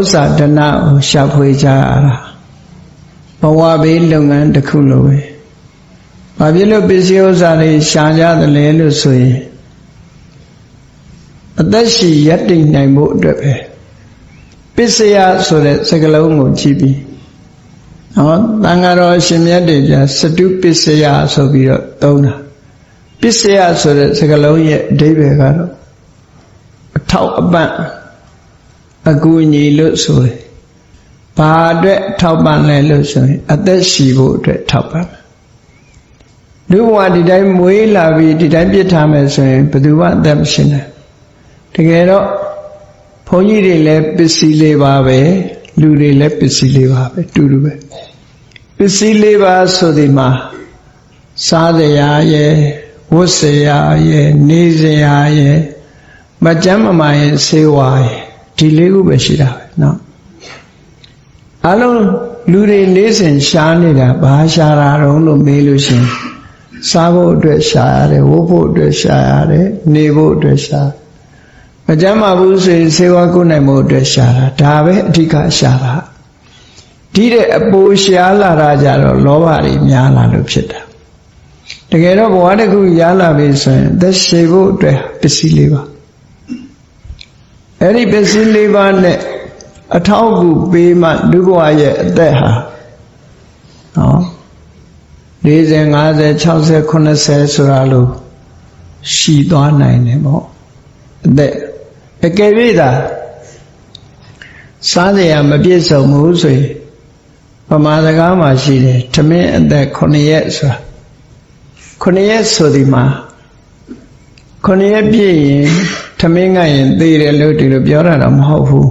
ဥစ္စာဒနာကိုရှာဖွေကြရတာဘဝဘေးလုပ်ငန်းတစ်ခုလိုပဲဘာဖြစ်လို့ပစ္စည်းဥစ္စာတွေရှာကြသလဲလို့ဆိုရင်အသက်ရှိရတည်နိုင်ဖို့အတွက်ပဲပစ္စယဆိုတဲ့စကားလုံးကိုကြည့်ပြီးနော်တန်ဃာတော်ရှင်မြတ်တွေပြစတုပစ္စယဆိုပြီးတော့သုံးတာပစ္စယဆိုတဲ့စကားလုံးရဲ့အဓိပ္ပာယ်ကတော့အထောက်အပံ့ အကူအညီလို့ဆိုတယ်ဘာအတွက်ထောက်ပံ့လဲလို့ဆိုရင်အသက်ရှိဖို့အတွက်ထောက်ပံ့လူဘဝဒီတိုင်းမွေးလာပြီးဒီတိုင်းပြစ်ထားမယ်ဆိုရင်ဘယ်သူမှအသက်မရှင်နိုင်တကယ်တော့ဘုန်းကြီးတွေလည်းပစ္စည်းလေးပါပဲလူတွေလည်းပစ္စည်းလေးပါပဲတူတူပဲပစ္စည်းလေးပါဆိုဒီမှာစားစရာရဲ့ဝတ်စရာရဲ့နေစရာရဲ့မကြမ်းမမာရဲ့ဆေးဝါးရဲ့ ဒီလေးခုပဲရှိတာပဲเนาะအလုံးလူတွေနေ့စဉ်ရှားနေတာဘာရှားတာတုံးလို့မေးလို့ရှင်စားဖို့အတွက်ရှားရတယ်ဝတ်ဖို့အတွက်ရှားရတယ်နေဖို့အတွက်ရှားမကြမ်းမာဘူးဆိုရင်ဆေးဝါးကုနိုင်ဖို့အတွက်ရှားတာဒါပဲအဓိကရှားတာဒီတဲ့အပိုးရှားလာတာကြတော့လောဘတွေများလာလို့ဖြစ်တာတကယ်တော့ဘဝတစ်ခုရလာပြီဆိုရင်သက်ရှိဖို့အတွက်ပစ္စည်းလေးပါ အဲ့ဒီပစ္စည်းလေးပါနဲ့အထောက်အကူပေးမှလူဘဝရဲ့အသက်ဟာနော်40 50 60 80ဆိုတာလို့ရှိသွားနိုင်တယ်ပေါ့အသက်အကယ်၍သာစားစရာမပြည့်စုံဘူးဆိုရင်ပမာစကားမှာရှိတယ်ထမင်းအသက်9ရက်ဆိုတာ9ရက်ဆိုဒီမှာ ခုနှစ်ရက်ပြည့်ရင်ထမင်းငတ်ရင်သေတယ်လို့ဒီလိုပြောတာတော့မဟုတ်ဘူး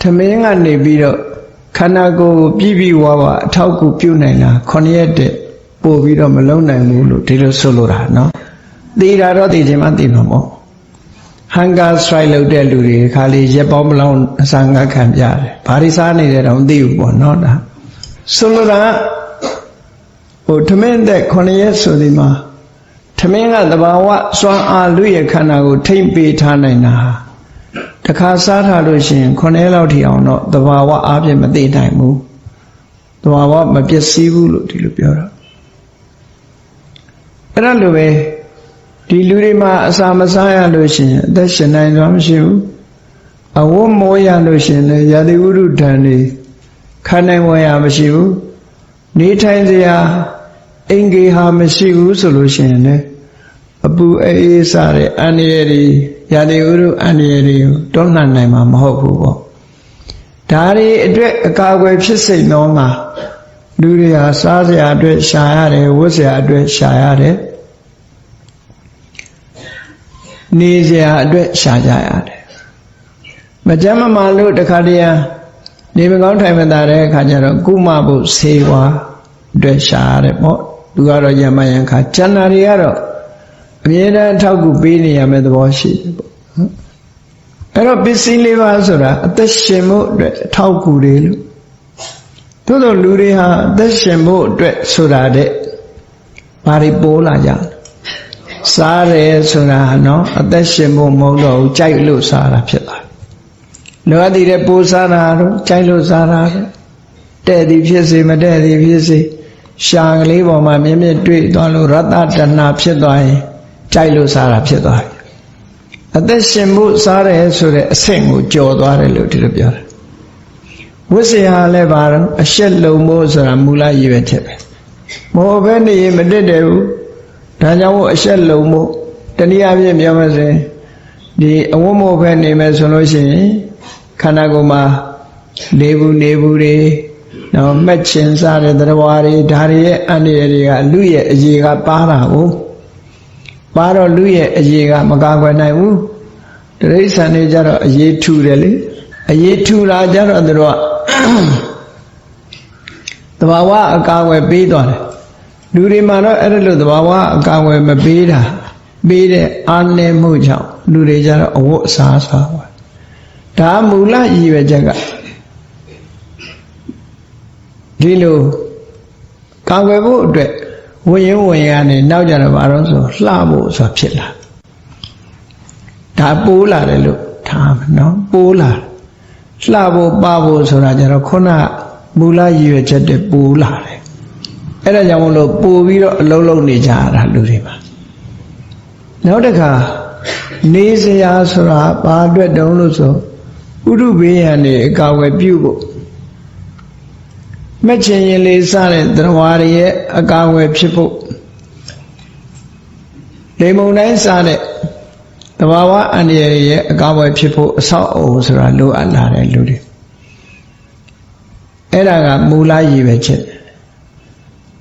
ထမင်းငတ်နေပြီးတော့ခန္ဓာကိုယ်ပြည့်ပြည့်ဝဝအထောက်ကူပြုနိုင်တာခုနှစ်ရက်တည်းပို့ပြီးတော့မလုံနိုင်ဘူးလို့ဒီလိုဆိုလိုတာနော်သေတာတော့သေခြင်းမှသေမှာမဟုတ်ဟန်ကာစထရိုက်လုပ်တဲ့လူတွေခါလေးရက်ပေါင်းမလောင်းအစာငတ်ခံပြတယ်။ဘာရိစားနေတယ်တော့မသိဘူးပေါ့နော်ဒါ။ဆိုလိုတာဟိုထမင်းသက်9ရက်ဆိုဒီမှာ ထမင်းကတဘာဝစွမ်းအားလူရဲ့ခန္ဓာကိုထိမ့်ပေးထားနိုင်တာဟာတခါစားထားလို့ရှိရင်9ရက်လောက်ထိအောင်တော့တဘာဝအားဖြင့်မသိနိုင်ဘူးတဘာဝမပျက်စီးဘူးလို့ဒီလိုပြောတာအဲ့ဒါလိုပဲဒီလူတွေမှာအစာမစားရလို့ရှိရင်အသက်ရှင်နိုင်သွားမရှိဘူးအဝတ်မိုးရလို့ရှိရင်လည်းရာသီဥတုဓာတ်တွေခံနိုင်ဝရမရှိဘူးနေထိုင်စရာ အင်္ဂေဟာမရှိဘူးဆိုလို့ရှိရင်လည်းအပူအေးစားတဲ့အန္တရာယ်တွေရာသီဥတုအန္တရာယ်တွေကိုတွန်းလှန်နိုင်မှာမဟုတ်ဘူးပေါ့ဒါတွေအတွက်အကာအကွယ်ဖြစ်စိတ်နှောမှာလူတွေဟာစားစရာအတွက်ရှာရတယ်ဝတ်စရာအတွက်ရှာရတယ်နေစရာအတွက်ရှာကြရတယ်မကြမ်းမမာလို့တခါတည်းနေမကောင်းထိုင်မသာတဲ့အခါကျတော့ကုမဖို့ဆေးဝါးအတွက်ရှာရတယ်ပေါ့ သူကတော့ယမယံခါကျန်တာတွေကတော့အမြဲတမ်းအထောက်ကူပေးနေရမယ့်သဘောရှိတယ်ပေါ့အဲ့တော့ပစ္စည်းလေးပါးဆိုတာအသက်ရှင်ဖို့အတွက်အထောက်ကူတွေလို့သို့သောလူတွေဟာအသက်ရှင်ဖို့အတွက်ဆိုတာတဲ့ဘာတွေပိုးလာကြလဲစားတယ်ဆိုတာနော်အသက်ရှင်ဖို့မဟုတ်တော့ဘူးကြိုက်လို့စားတာဖြစ်သွားတယ်လောကတည်တဲ့ပိုးစားတာတော့ကြိုက်လို့စားတာတဲ့သည်ဖြစ်စေမတဲ့သည်ဖြစ်စေ ရှာကလေးပေါ်မှာမြင့်မြင့်တွေ့သွားလို့ရတ္တတဏဖြစ်သွားရင်ကြိုက်လို့စားတာဖြစ်သွားတယ်အသက်ရှင်ဖို့စားတယ်ဆိုတဲ့အဆင့်ကိုကြော်သွားတယ်လို့ဒီလိုပြောတယ်ဝိစေဟာလည်းပါတော့အရှက်လုံဖို့ဆိုတာမူလရည်ပဲချက်ပဲမဟုတ်ဘဲနေရင်မတက်တယ်ဘူးဒါကြောင့်မို့အရှက်လုံမှုတနည်းအားဖြင့်ပြောမယ်ဆိုရင်ဒီအဝတ်မို့ပဲနေမယ်ဆိုလို့ရှိရင်ခန္ဓာကိုယ်မှာနေဘူးနေဘူးတွေ နော်မှတ်ချင်စားတဲ့တရားတွေဒါတွေရဲ့အန္တရာယ်တွေကလူရဲ့အရေးကပါတာကိုပါတော့လူရဲ့အရေးကမကာကွယ်နိုင်ဘူးတရိษံတွေကြတော့အရေးထူတယ်လေအရေးထူလာကြတော့သူတို့ကတဘာဝအကာအကွယ်ပေးသွားတယ်လူတွေမှာတော့အဲ့ဒါလို့သဘာဝအကာအကွယ်မပေးတာပေးတဲ့အာနယ်မှုကြောင့်လူတွေကြတော့အဝတ်အစားစားပါဒါမူလရည်ရွယ်ချက်က ဒီလိုကာကွယ်ဖို့အတွက်ဝင်ရင်ဝင်ရနေနောက်ကြတော့ဘာလို့ဆိုလှဖို့ဆိုဖြစ်လာဒါပိုးလာတယ်လို့ထားမယ်နော်ပိုးလာလှဖို့ပဖို့ဆိုတာကြတော့ခုနမူလရည်ရွယ်ချက်တည်းပူလာတယ်အဲ့ဒါကြောင့်မလို့ပူပြီးတော့အလုံးလုံးနေကြရတာလူတွေမှာနောက်တစ်ခါနေစရာဆိုတာဘာအတွက်တုံးလို့ဆိုဥရုဘေးရန်နေအကာဝယ်ပြုဖို့ မချင်ရင်လေးစတဲ့သရဝါတွေရဲ့အကာဝယ်ဖြစ်ဖို့လေမုံတိုင်းစတဲ့တဘာဝအန္တရာယ်ရဲ့အကာဝယ်ဖြစ်ဖို့အဆောက်အအုံဆိုတာလိုအပ်လာတဲ့လူတွေအဲ့ဒါကမူလရည်ပဲချက်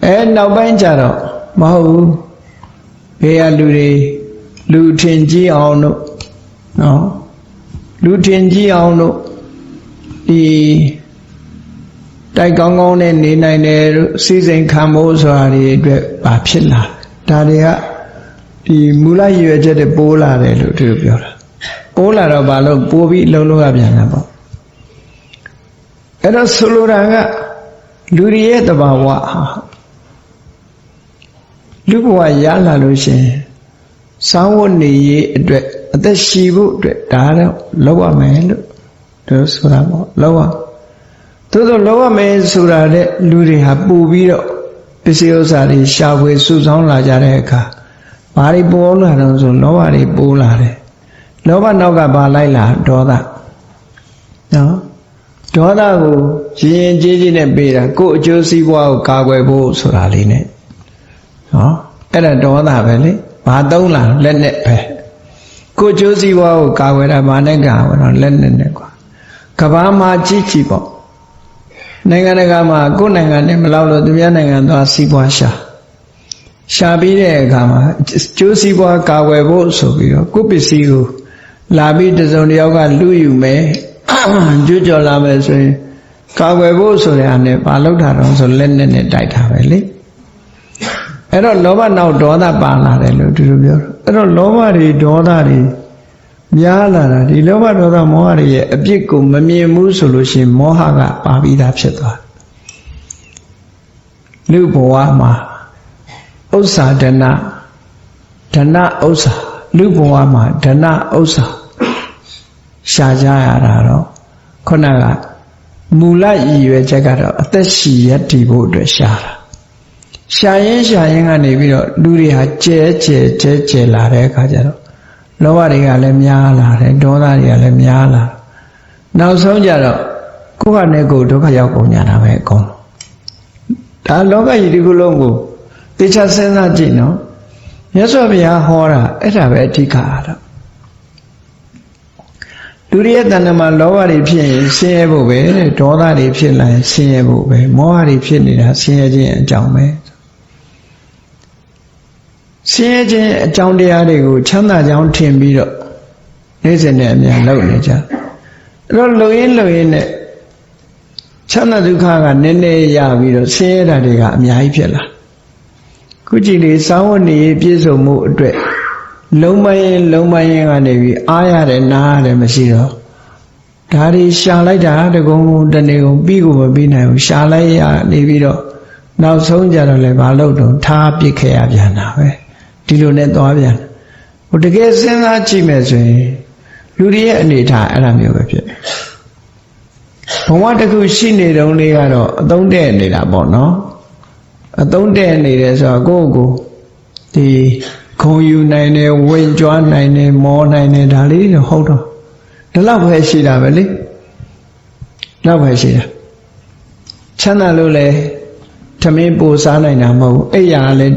အဲနောက်ပိုင်းကျတော့မဟုတ်ဘူးဘေးကလူတွေလူထင်ကြီးအောင်လို့နော်လူထင်ကြီးအောင်လို့ဒီ တိုက်ကောင်းကောင်းနဲ့နေနိုင်တယ်လို့စီစဉ်ခံဖို့ဆိုတာတွေအတွက်ဘာဖြစ်လာဒါတွေကဒီမူလရည်ရွယ်ချက်တွေပိုးလာတယ်လို့သူတို့ပြောတာပိုးလာတော့ဘာလို့ပိုးပြီးအလုံးလုံးရပြန်တာပေါ့အဲ့တော့ဆိုလိုတာကလူတွေရဲ့တဘာဝဟာလူဘဝရလာလို့ရှင်စောင်းဝတ်နေရေးအတွက်အသက်ရှည်ဖို့အတွက်ဒါတော့လောက်ရမယ်လို့တို့ဆိုတာပေါ့လောက်ရ သို့သောလောက်ရမယ်ဆိုတာတဲ့လူတွေဟာပူပြီးတော့ပစ္စည်းဥစ္စာတွေရှာဖွေစုဆောင်းလာကြတဲ့အခါဘာတွေပေါ်လာတော့ဆိုလောဘတွေပိုးလာတယ်လောဘနောက်ကဘာလိုက်လာဒေါသနော်ဒေါသကိုရင်ရင်ကြီးကြီးနဲ့ပေးတာကိုယ်အကျိုးစီးပွားကိုကာကွယ်ဖို့ဆိုတာလေးနဲ့နော်အဲ့ဒါဒေါသပဲလေဘာသုံးလာလက်နဲ့ပဲကိုယ်ကျိုးစီးပွားကိုကာကွယ်တာဘာနဲ့ကာကွယ်တော့လက်နဲ့နဲ့ကွာကဘာမှာကြီးကြီးပေါ့ နိုင်ငံတကာမှာကိုယ်နိုင်ငံနဲ့မလောက်လို့သူများနိုင်ငံသွားစီးပွားရှာရှာပြီးတဲ့အခါမှာကျိုးစီးပွားကာကွယ်ဖို့ဆိုပြီးတော့ကိုယ်ပစ္စည်းကိုလာပြီးတစုံတစ်ယောက်ကလူယူမယ်ကျွတ်ကြော်လာမယ်ဆိုရင်ကာကွယ်ဖို့ဆိုတဲ့အနေဘာလောက်တာတော့ဆိုလက်နဲ့နဲ့တိုက်တာပဲလေအဲ့တော့လောဘနောက်ဒေါသပါလာတယ်လို့သူတို့ပြောတော့အဲ့တော့လောဘတွေဒေါသတွေ များလာတာဒီလောဘဒေါသမောဟတွေရဲ့အပြစ်ကိုမမြင်ဘူးဆိုလို့ရှိရင်မောဟကပါပြီးသားဖြစ်သွားလူဘဝမှာဥစ္စာဒနာဒနာဥစ္စာလူဘဝမှာဒနာဥစ္စာရှာကြရတာတော့ခုနကမူလရည်ရွယ်ချက်ကတော့အသက်ရှည်ရတည်ဖို့အတွက်ရှာတာရှာရင်ရှာရင်ကနေပြီးတော့လူတွေဟာကျဲကျဲကျဲကျဲလာတဲ့အခါကျတော့ လောဘတွေကလည်းများလာတယ်ဒေါသတွေကလည်းများလာနောက်ဆုံးကြတော့ကိုယ့်ဟာနဲ့ကိုယ်ဒုက္ခရောက်ကုန်ကြတာပဲအကုန်ဒါလောကကြီးဒီကုလုံးကိုတေချာစဉ်းစားကြည့်နော်မြတ်စွာဘုရားဟောတာအဲ့ဒါပဲအဓိကအားတော့လူတွေရဲ့တဏ္ဍမှာလောဘတွေဖြစ်ရင်ဆင်းရဲဖို့ပဲတဲ့ဒေါသတွေဖြစ်လာရင်ဆင်းရဲဖို့ပဲမောဟတွေဖြစ်နေတာဆင်းရဲခြင်းအကြောင်းပဲ ဆင်းရဲခြင်းအကြောင်းတရားတွေကိုချမ်းသာကြောင်းထင်ပြီးတော့နေ့စဉ်နဲ့အများလုပ်နေကြအဲ့တော့လုံရင်းလုံရင်းနဲ့ချမ်းသာဒုက္ခကနည်းနည်းရပြီးတော့ဆင်းရဲတာတွေကအများကြီးဖြစ်လာခုကြည့်လေစောင်းဝနေပြည့်စုံမှုအတွက်လုံးမရင်လုံးမရင်ကနေပြီးအားရတယ်နားရတယ်မရှိတော့ဒါတွေရှာလိုက်တာတကုံတနေကုန်ပြီးကိုမပြီးနိုင်ဘူးရှာလိုက်ရနေပြီးတော့နောက်ဆုံးကြတော့လည်းမလုပ်တော့ထားပစ်ခဲ့ရပြန်တာပဲ ဒီလိုနဲ့သွားပြန်ဟိုတကယ်စဉ်းစားကြည့်မယ်ဆိုရင်လူတွေရဲ့အနေထားအဲ့လိုမျိုးပဲဖြစ်ဘဝတစ်ခုရှိနေတုန်းလေးကတော့အသုံးတဲ့နေတာပေါ့နော်အသုံးတဲ့နေတယ်ဆိုတော့ကိုယ့်ကိုဒီခုံယူနိုင်တယ်ဝင်ကြွားနိုင်တယ်မောနိုင်တယ်ဒါလေးတော့ဟုတ်တော့ဒီလောက်ပဲရှိတာပဲလေလောက်ပဲရှိတာချမ်းသာလို့လဲသမင်းပူစားနိုင်တာမဟုတ်ဘူးအိယာလည်း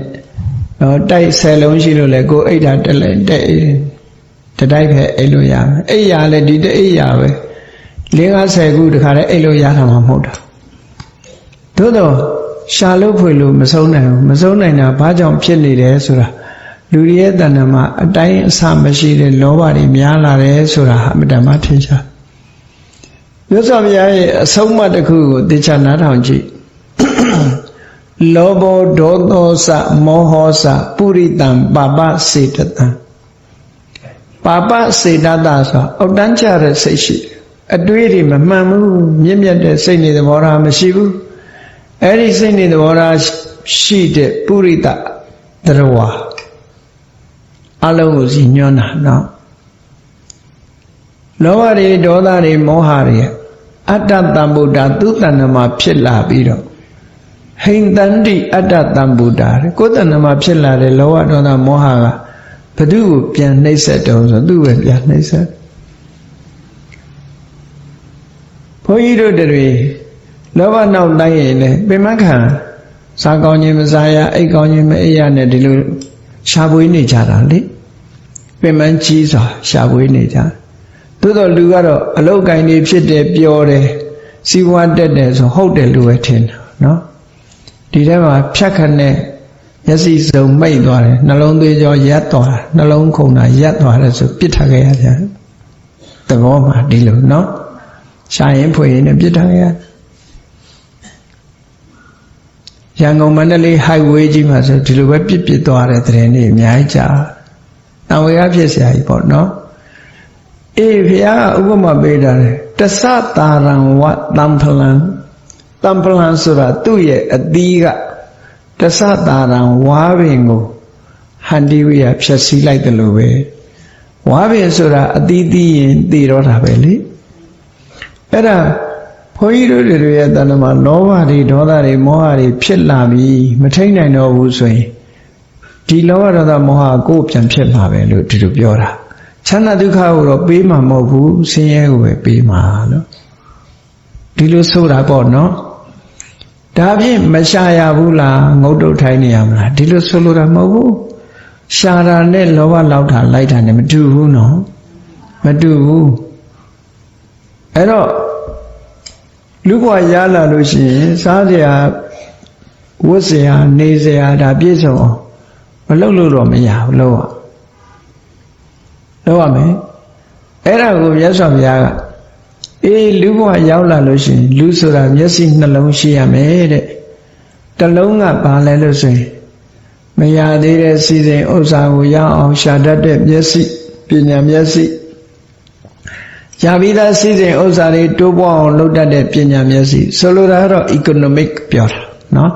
နော်တိုက်ဆယ်လုံးရှိလို့လဲကိုအိတ်တာတက်လဲတက်တတိုက်ပဲအိတ်လို့ရမယ်အိယာလည်းဒီတအိယာပဲ၄50ခုတခါတည်းအိတ်လို့ရတာမှမဟုတ်တာသို့တော့ရှာလို့ဖွေလို့မဆုံးနိုင်ဘူးမဆုံးနိုင်တာဘာကြောင့်ဖြစ်နေတယ်ဆိုတာလူတွေရဲ့တဏ္ဍမှာအတိုင်းအဆမရှိတဲ့လောဘတွေများလာတယ်ဆိုတာဟာအမှန်မှထင်ရှားမြတ်စွာဘုရားရဲ့အဆုံးအမတစ်ခုကိုသိချနားထောင်ကြည့် လောဘောဒေါသောစမောဟောစပုရိတံပါပစေတတံပါပစေတတဆိုအောက်တန်းချတဲ့စိတ်ရှိအတွေးတွေမမှန်ဘူးမြင့်မြတ်တဲ့စိတ်နေသဘောထားမရှိဘူးအဲ့ဒီစိတ်နေသဘောထားရှိတဲ့ပုရိတတရဝါအလုံးကိုစီညွှန်းတာနော်လောဘတွေဒေါသတွေမောဟတွေအတ္တတံဗုဒ္ဓသူတဏ္ဍမှာဖြစ်လာပြီးတော့ ဟိန္တန္တိအတ္တတံဗုဒ္ဓတဲ့ကိုယ်တဏ္ဍမှာဖြစ်လာတဲ့လောဘဒေါသမောဟကဘသူကိုပြန်နှိမ့်ဆက်တုံးဆိုသူ့ပဲပြန်နှိမ့်ဆက်ဘုန်းကြီးတို့တွေလောဘနောက်တိုင်းရင်လေပင်မခံစားကောင်းခြင်းမစားရအိတ်ကောင်းခြင်းမအိပ်ရနဲ့ဒီလိုရှားပွေးနေကြတာလေပင်မကြီးစွာရှားပွေးနေကြသို့တော်လူကတော့အလုတ်ကင်နေဖြစ်တယ်ပျော်တယ်စီးပွားတက်တယ်ဆိုဟုတ်တယ်လို့ပဲထင်တာနော် ဒီထဲမှာဖြတ်ခနဲ့မျက်စိစုံမိတ်သွားတယ်နှလုံးသွေးကြောရက်သွားတာနှလုံးခုန်တာရက်သွားတယ်ဆိုပြစ်ထားခဲ့ရကြသဘောမှာဒီလိုနော်ရှာရင်ဖွေရင်လည်းပြစ်ထားခဲ့ရရန်ကုန်မန္တလေး highway ကြီးမှာဆိုဒီလိုပဲပြစ်ပြစ်သွားတဲ့တဲ့နေအများကြီးကြာတံဝေကဖြစ်เสียကြီးပေါ့နော်အေးဘုရားကဥပမာပေးတာလေတသတာရံဝတံဖလံ တံဖလံဆိုတာသူ့ရဲ့အသီးကတသတာရံဝါပင်ကိုဟန္တိဝိယဖြည့်ဆည်းလိုက်တယ်လို့ပဲဝါပင်ဆိုတာအသီးသီးရင်တည်တော့တာပဲလေအဲ့ဒါဘုန်းကြီးတို့တွေရဲ့တဏ္ဍမှာလောဘတွေဒေါသတွေမောဟတွေဖြစ်လာပြီးမထိန်နိုင်တော့ဘူးဆိုရင်ဒီလောဘဒေါသမောဟကိုပြန်ဖြစ်မှာပဲလို့ဒီလိုပြောတာချမ်းသာဒုက္ခကိုတော့ပေးမှာမဟုတ်ဘူးဆင်းရဲကိုပဲပေးမှာလို့ဒီလိုဆိုတာပေါ့နော် ဒါဖြင့်မရှာရဘူးလားငုတ်တုတ်ထိုင်းနေရမလားဒီလိုဆိုလိုတာမဟုတ်ဘူးရှာတာနဲ့လောဘလောက်တာလိုက်တာနဲ့မတူဘူးနော်မတူဘူးအဲ့တော့လူဘဝရလာလို့ရှိရင်စားစရာဝတ်စရာနေစရာဒါပြည့်စုံအောင်မလုပ်လို့တော့မရဘူးလို့อ่ะလုပ်ရမယ်အဲ့ဒါကိုမြတ်စွာဘုရားက အေးလူဘဝရောက်လာလို့ရှိရင်လူဆိုတာမျက်စိနှလုံးရှိရမယ်တဲ့တလုံးကဘာလဲလို့ဆိုရင်မရသေးတဲ့စီစဉ်ဥစ္စာကိုရအောင်ရှာတတ်တဲ့မျက်စိပညာမျက်စိရပြီးသားစီစဉ်ဥစ္စာတွေတိုးပွားအောင်လုပ်တတ်တဲ့ပညာမျက်စိဆိုလိုတာကတော့ economic ပြောတာနော်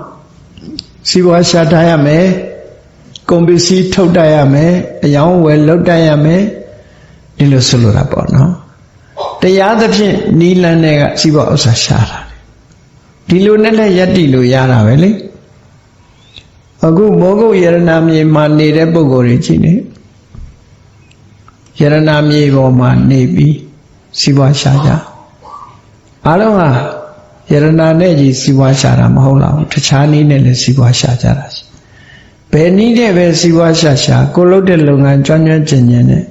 စီးပွားရှာထားရမယ်ကုန်ပစ္စည်းထုတ်တတ်ရမယ်အယောင်းဝယ်လုပ်တတ်ရမယ်ဒီလိုဆိုလိုတာပေါ့နော် တရားသဖြင့်နီလန်းတဲ့ကစီးပွားဥစ္စာရှာတာဒီလိုနဲ့လည်းယက်တိလို့ရတာပဲလေအခုမောဂုတ်ယရနာမြေမှာနေတဲ့ပုဂ္ဂိုလ်တွေကြည့်နေယရနာမြေပေါ်မှာနေပြီးစီးပွားရှာကြအားလုံးဟာယရနာနဲ့ကြီးစီးပွားရှာတာမဟုတ်လားတခြားနည်းနဲ့လည်းစီးပွားရှာကြတာရှိဘယ်နည်းနဲ့ပဲစီးပွားရှာရှာကိုလုပ်တဲ့လုပ်ငန်းကျွမ်းကျွမ်းကျင်ကျင်နဲ့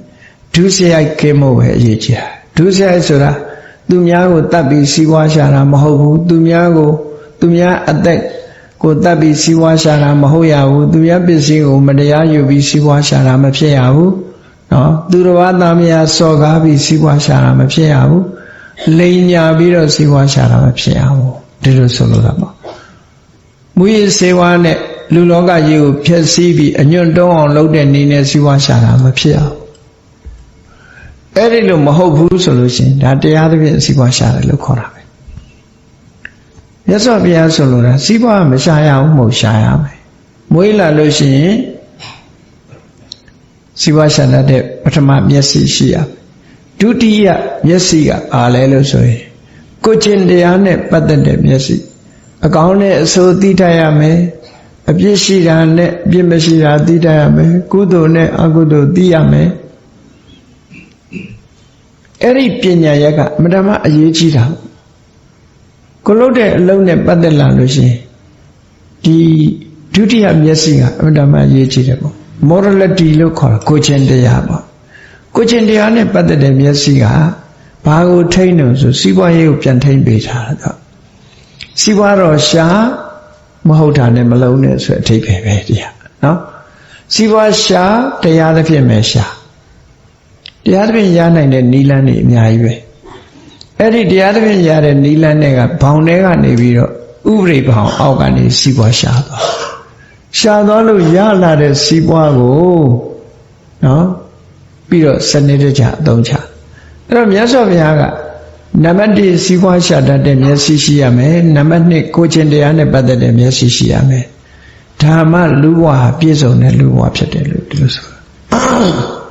ဒုစရိုက်ကင်းဖို့ပဲအရေးကြီးတာ ဒုစရိုက်ဆိုတာသူများကိုတတ်ပြီးစီးပွားရှာတာမဟုတ်ဘူးသူများကိုသူများအသက်ကိုတတ်ပြီးစီးပွားရှာတာမဟုတ်ရဘူးသူများပစ္စည်းကိုမတရားယူပြီးစီးပွားရှာတာမဖြစ်ရဘူးနော်သူတော်ဘာသားမယားစော်ကားပြီးစီးပွားရှာတာမဖြစ်ရဘူးလိန်ညာပြီးတော့စီးပွားရှာတာမဖြစ်ရဘူးဒီလိုဆိုလိုတာပေါ့မူရည်စေဝါနဲ့လူလောကကြီးကိုဖျက်ဆီးပြီးအညွန့်တုံးအောင်လုပ်တဲ့နေနဲ့စီးပွားရှာတာမဖြစ်အောင် အဲ့ဒီလိုမဟုတ်ဘူးဆိုလို့ရှိရင်ဒါတရားသဖြင့်စီးပွားရှာတယ်လို့ခေါ်တာပဲမြတ်စွာဘုရားဆိုလိုတာစီးပွားမရှာရအောင်မဟုတ်ရှာရမယ်မွေးလာလို့ရှိရင်စီးပွားရှာတတ်တဲ့ပထမမျက်စိရှိရဒုတိယမျက်စိကအားလဲလို့ဆိုရင်ကိုကျင်တရားနဲ့ပတ်သက်တဲ့မျက်စိအကောင်းနဲ့အဆိုးသိတတ်ရမယ်အပြစ်ရှိတာနဲ့အပြစ်မရှိတာသိတတ်ရမယ်ကုသိုလ်နဲ့အကုသိုလ်သိရမယ် အဲ့ဒီပညာရက်ကအမတမအရေးကြီးတာကိုလို့တဲ့အလုံးနဲ့ပတ်သက်လာလို့ရှိရင်ဒီဒုတိယမျက်စိကအမတမအရေးကြီးတယ်ပေါ့ morality လို့ခေါ်တာကိုချင်းတရားပေါ့ကိုချင်းတရားနဲ့ပတ်သက်တဲ့မျက်စိကဘာကိုထိန်းလို့ဆိုစီးပွားရေးကိုပြန်ထိန်းပေးထားတာတော့စီးပွားတော့ရှာမဟုတ်တာနဲ့မလုံးနဲ့ဆိုအထိပ္ပယ်ပဲတရားနော်စီးပွားရှာတရားသဖြင့်ပဲရှာ တရားသဖြင့်ရနိုင်တဲ့နီလန်းတွေအများကြီးပဲအဲ့ဒီတရားသဖြင့်ရတဲ့နီလန်းတွေကဘောင်ထဲကနေပြီးတော့ဥပရိဘောင်အောက်ကနေစီးပွားရှာသွားရှာသွားလို့ရလာတဲ့စီးပွားကိုနော်ပြီးတော့စနစ်တကျအသုံးချအဲ့တော့မြတ်စွာဘုရားကနံပါတ်1စီးပွားရှာတတ်တဲ့မျက်စိရှိရမယ်နံပါတ်2ကိုချင်းတရားနဲ့ပတ်သက်တဲ့မျက်စိရှိရမယ်ဓမ္မလူဘဝပြည့်စုံတဲ့လူဘဝဖြစ်တယ်လို့ဒီလိုဆိုတာ